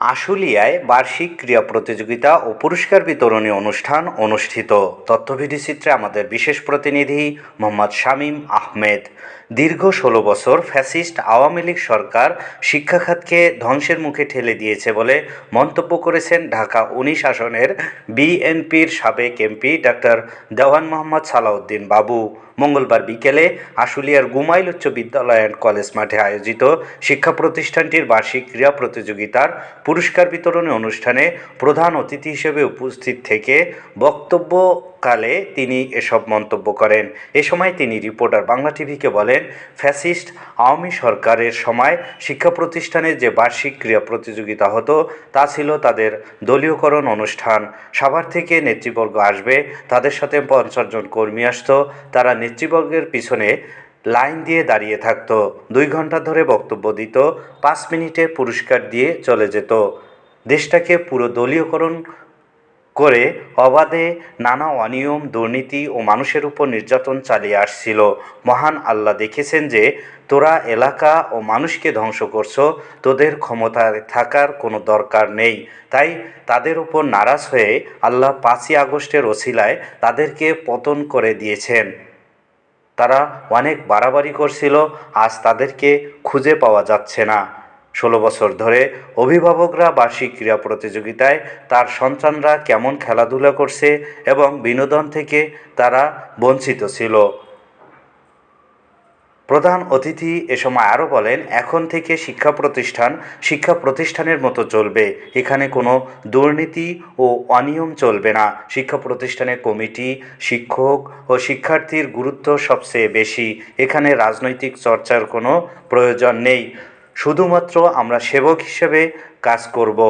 আশুলিয়ায় বার্ষিক ক্রীড়া প্রতিযোগিতা ও পুরস্কার বিতরণী অনুষ্ঠান অনুষ্ঠিত। তথ্যভিডি চিত্রে আমাদের বিশেষ প্রতিনিধি মোহাম্মদ শামীম আহমেদ। দীর্ঘ ষোলো বছর ফ্যাসিস্ট আওয়ামী লীগ সরকার শিক্ষা খাতকে ধ্বংসের মুখে ঠেলে দিয়েছে বলে মন্তব্য করেছেন ঢাকা উনিশ আসনের বিএনপির সাবেক এমপি ডাক্তার দেওয়ান মোহাম্মদ সালাউদ্দিন বাবু। মঙ্গলবার বিকেলে আশুলিয়ার গুমাইল উচ্চ বিদ্যালয় অ্যান্ড কলেজ মাঠে আয়োজিত শিক্ষা প্রতিষ্ঠানটির বার্ষিক ক্রীড়া প্রতিযোগিতার পুরস্কার বিতরণী অনুষ্ঠানে প্রধান অতিথি হিসেবে উপস্থিত থেকে বক্তব্যকালে তিনি এসব মন্তব্য করেন। এ সময় তিনি রিপোর্টার বাংলা টিভিকে বলেন, ফ্যাসিস্ট আওয়ামী সরকারের সময় শিক্ষা প্রতিষ্ঠানে যে বার্ষিক ক্রীড়া প্রতিযোগিতা হতো, তা ছিল তাদের দলীয়করণ অনুষ্ঠান। সাভার থেকে নেতৃবর্গ আসবে, তাদের সাথে পঞ্চাশ জন কর্মী আসতো, তারা নেতৃবর্গের পিছনে লাইন দিয়ে দাঁড়িয়ে থাকত। দুই ঘণ্টা ধরে বক্তব্য দিত, পাঁচ মিনিটে পুরস্কার দিয়ে চলে যেত। দেশটাকে পুরো দলীয়করণ করে অবাধে নানা অনিয়ম, দুর্নীতি ও মানুষের উপর নির্যাতন চালিয়ে আসছিল। মহান আল্লাহ দেখেছেন যে, তোরা এলাকা ও মানুষকে ধ্বংস করছ, তোদের ক্ষমতায় থাকার কোনো দরকার নেই। তাই তাদের উপর নারাজ হয়ে আল্লাহ পাঁচই আগস্টের ওসিলায় তাদেরকে পতন করে দিয়েছেন। তারা অনেক বাড়াবাড়ি করছিল, আজ তাদেরকে খুঁজে পাওয়া যাচ্ছে না। ষোলো বছর ধরে অভিভাবকরা বার্ষিক ক্রীড়া প্রতিযোগিতায় তার সন্তানরা কেমন খেলাধুলা করছে এবং বিনোদন থেকে তারা বঞ্চিত ছিল। প্রধান অতিথি এ সময় আরও বলেন, এখন থেকে শিক্ষা প্রতিষ্ঠান শিক্ষা প্রতিষ্ঠানের মতো চলবে। এখানে কোনো দুর্নীতি ও অনিয়ম চলবে না। শিক্ষা প্রতিষ্ঠানে কমিটি, শিক্ষক ও শিক্ষার্থীর গুরুত্ব সবচেয়ে বেশি। এখানে রাজনৈতিক চর্চার কোনো প্রয়োজন নেই। শুধুমাত্র আমরা সেবক হিসেবে কাজ করব।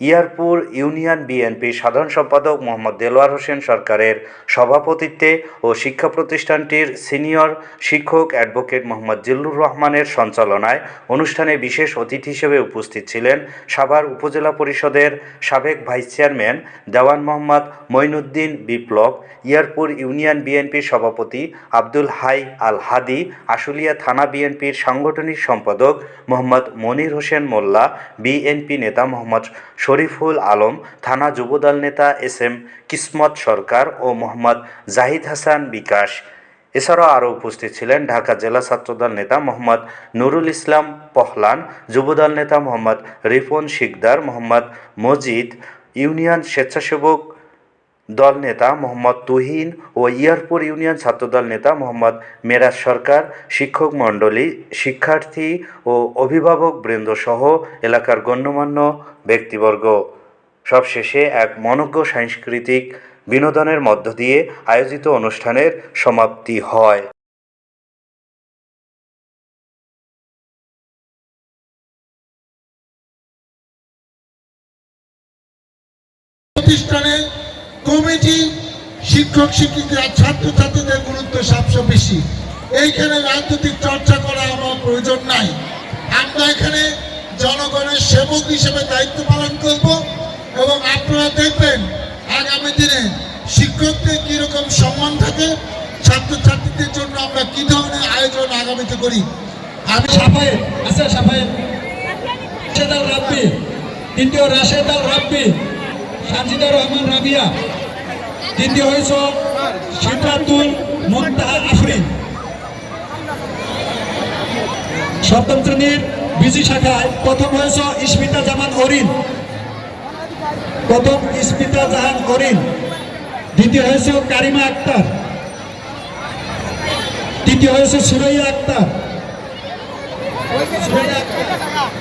ইয়ারপুর ইউনিয়ন বিএনপির সাধারণ সম্পাদক মোহাম্মদ দেলোয়ার হোসেন সরকারের সভাপতিত্বে ও শিক্ষা প্রতিষ্ঠানটির সিনিয়র শিক্ষক অ্যাডভোকেট মোহাম্মদ জিল্লুর রহমানের সঞ্চালনায় অনুষ্ঠানে বিশেষ অতিথি হিসেবে উপস্থিত ছিলেন সাভার উপজেলা পরিষদের সাবেক vice chairman Dewan Mohammad Mainuddin Biplob, Yarpur union বিএনপির সভাপতি আব্দুল হাই আল হাদি আশুলিয়া থানা বিএনপির সাংগঠনিক সম্পাদক মোহাম্মদ মনির হোসেন মোল্লা, বিএনপি নেতা মোহাম্মদ শরীফুল আলম, থানা যুবদল নেতা এস এম কিসমত সরকার ও মোহাম্মদ জাহিদ হাসান বিকাশ। এছাড়াও আরও উপস্থিত ছিলেন ঢাকা জেলা ছাত্রদল নেতা মোহাম্মদ নুরুল ইসলাম পহলান, যুবদল নেতা মোহাম্মদ রিফন শিকদার, মোহাম্মদ মজিদ, ইউনিয়ন স্বেচ্ছাসেবক দল নেতা মোহাম্মদ তুহিন ও ইয়ারপুর ইউনিয়ন ছাত্রদল নেতা মোহাম্মদ মেরাজ সরকার, শিক্ষক মণ্ডলী, শিক্ষার্থী ও অভিভাবক বৃন্দ সহ এলাকার গণ্যমান্য ব্যক্তিবর্গ। সবশেষে এক মনজ্ঞ সাংস্কৃতিক বিনোদনের মধ্য দিয়ে আয়োজিত অনুষ্ঠানের সমাপ্তি হয়। প্রতিষ্ঠানে কমিটি, শিক্ষক, শিক্ষিকা, ছাত্রছাত্রীদের গুরুত্ব সবচেয়ে বেশি। এইখানে রাজনৈতিক চর্চা করা আমার প্রয়োজন নাই। আমরা এখানে জনগণের সেবক হিসেবে দায়িত্ব পালন করব এবং আপনারা দেখবেন আগামী দিনে শিক্ষকদের কীরকম সম্মান থাকে, ছাত্রছাত্রীদের জন্য আমরা কি ধরনের আয়োজন আগামীতে করি? আমি সাফায়েত আছে সাফায়েত। রাশেদ আল রাব্বি, দ্বিতীয় রাশেদ রাব্বি, সাজিদা রহমান রাবিয়া। দ্বিতীয় হয়েছ সিদ্ধাতুল মুন্তাহা আফরিন। সপ্তম শ্রেণির বিজি শাখায় প্রথম হয়েছ ইস্মিতা জামান অরিন। প্রথম ইস্মিতা জাহান অরিন। দ্বিতীয় হয়েছে কারিমা আক্তার। তৃতীয় হয়েছে সুরাইয়া আক্তার। আক্তার।